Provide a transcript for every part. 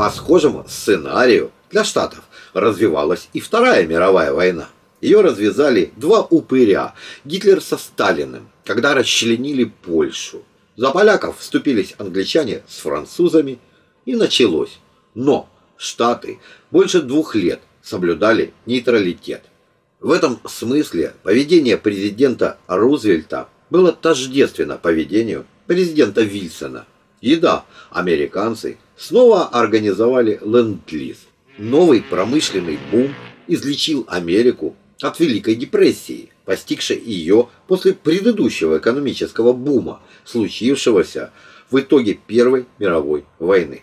По схожему сценарию для Штатов развивалась и Вторая мировая война. Ее развязали два упыря, Гитлер со Сталиным, когда расчленили Польшу. За поляков вступились англичане с французами, и началось. Но Штаты больше двух лет соблюдали нейтралитет. В этом смысле поведение президента Рузвельта было тождественно поведению президента Вильсона. И да, американцы снова организовали ленд-лиз. Новый промышленный бум излечил Америку от Великой депрессии, постигшей ее после предыдущего экономического бума, случившегося в итоге Первой мировой войны.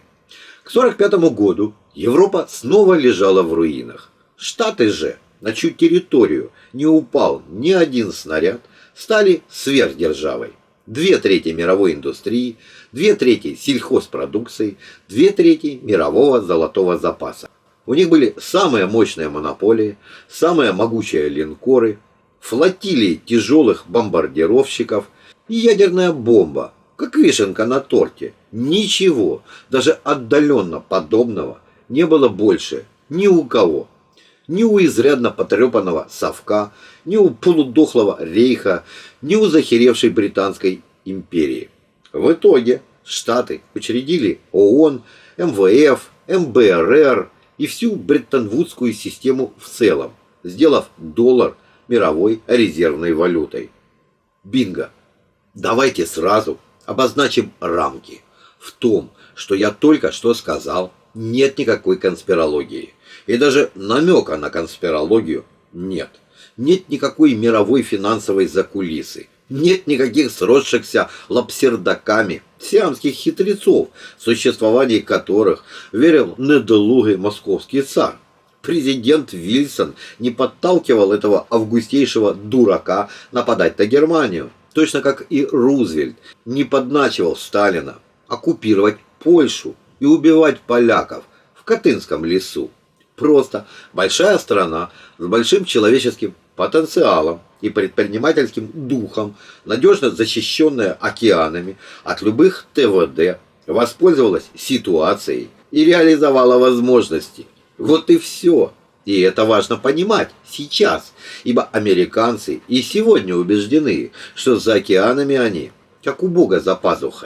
К 1945 году Европа снова лежала в руинах. Штаты же, на чью территорию не упал ни один снаряд, стали сверхдержавой. Две трети мировой индустрии, две трети сельхозпродукции, две трети мирового золотого запаса. У них были самые мощные монополии, самые могучие линкоры, флотилии тяжелых бомбардировщиков и ядерная бомба, как вишенка на торте. Ничего, даже отдаленно подобного не было больше ни у кого. Ни у изрядно потрепанного совка, ни у полудохлого рейха, ни у захеревшей британской империи. В итоге Штаты учредили ООН, МВФ, МБРР, и всю Бреттон-Вудскую систему в целом, сделав доллар мировой резервной валютой. Бинго! Давайте сразу обозначим рамки. В том, что я только что сказал, нет никакой конспирологии. И даже намека на конспирологию нет. Нет никакой мировой финансовой закулисы. Нет никаких сросшихся лапсердаками сиамских хитрецов, в существовании которых верил недолугий московский царь. Президент Вильсон не подталкивал этого августейшего дурака нападать на Германию, точно как и Рузвельт не подначивал Сталина оккупировать Польшу и убивать поляков в Катынском лесу. Просто большая страна с большим человеческим потенциалом и предпринимательским духом, надежно защищенная океанами от любых ТВД, воспользовалась ситуацией и реализовала возможности. Вот и все. И это важно понимать сейчас, ибо американцы и сегодня убеждены, что за океанами они, как у Бога за пазухой.